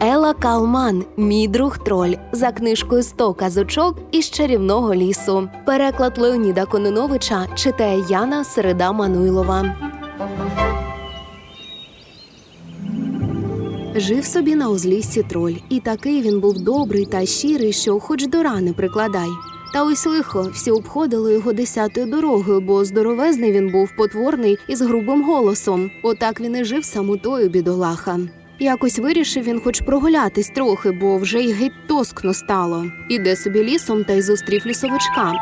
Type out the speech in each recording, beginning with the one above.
Ела Калман, мій друг троль, за книжкою «100 казочок із чарівного лісу. Переклад Леоніда Кононовича читає Яна Середа Мануйлова. Жив собі на узліссі троль, і такий він був добрий та щирий, що хоч до рани прикладай. Та ось лихо, всі обходили його десятою дорогою, бо здоровезний він був потворний і з грубим голосом. Отак він і жив самотою бідолаха. Якось вирішив він хоч прогулятись трохи, бо вже й геть тоскно стало. Іде собі лісом та й зустрів лісовичка.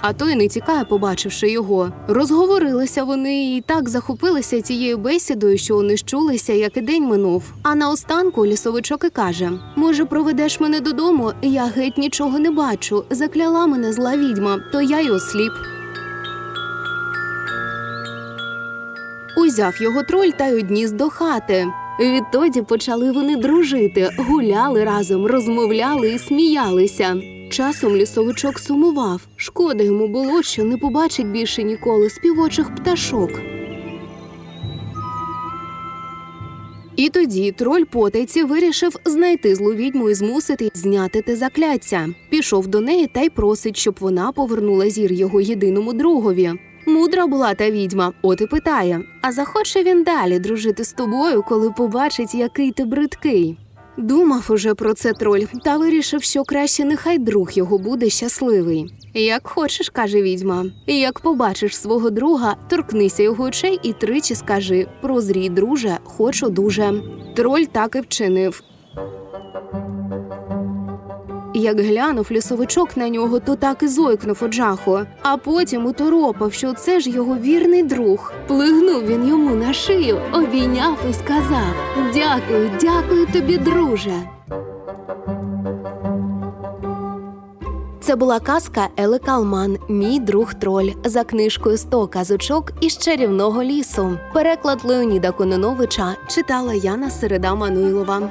А той не тікає, побачивши його. Розговорилися вони і так захопилися цією бесідою, що не щулися, як і день минув. А наостанку лісовичок і каже: Може, проведеш мене додому? Я геть нічого не бачу. Закляла мене зла відьма, то я й осліп. Узяв його троль та й одніс до хати. Відтоді почали вони дружити, гуляли разом, розмовляли і сміялися. Часом лісовичок сумував. Шкода йому було, що не побачить більше ніколи співочих пташок. І тоді троль потайці вирішив знайти злу відьму і змусити зняти те закляття. Пішов до неї та й просить, щоб вона повернула зір його єдиному другові. Мудра була та відьма, от і питає: а захоче він далі дружити з тобою, коли побачить, який ти бридкий. Думав уже про це троль, та вирішив, що краще нехай друг його буде щасливий. Як хочеш, каже відьма. Як побачиш свого друга, торкнися його очей і тричі скажи: прозрій, друже, хочу дуже. Троль так і вчинив. Як глянув лісовичок на нього, то так і зойкнув од жаху, а потім уторопав, що це ж його вірний друг. Плигнув він йому на шию, обійняв і сказав: Дякую, дякую тобі, друже. Це була казка Ели Калман, мій друг троль за книжкою «100 казочок із чарівного лісу. Переклад Леоніда Кононовича читала Яна Середа Мануйлова.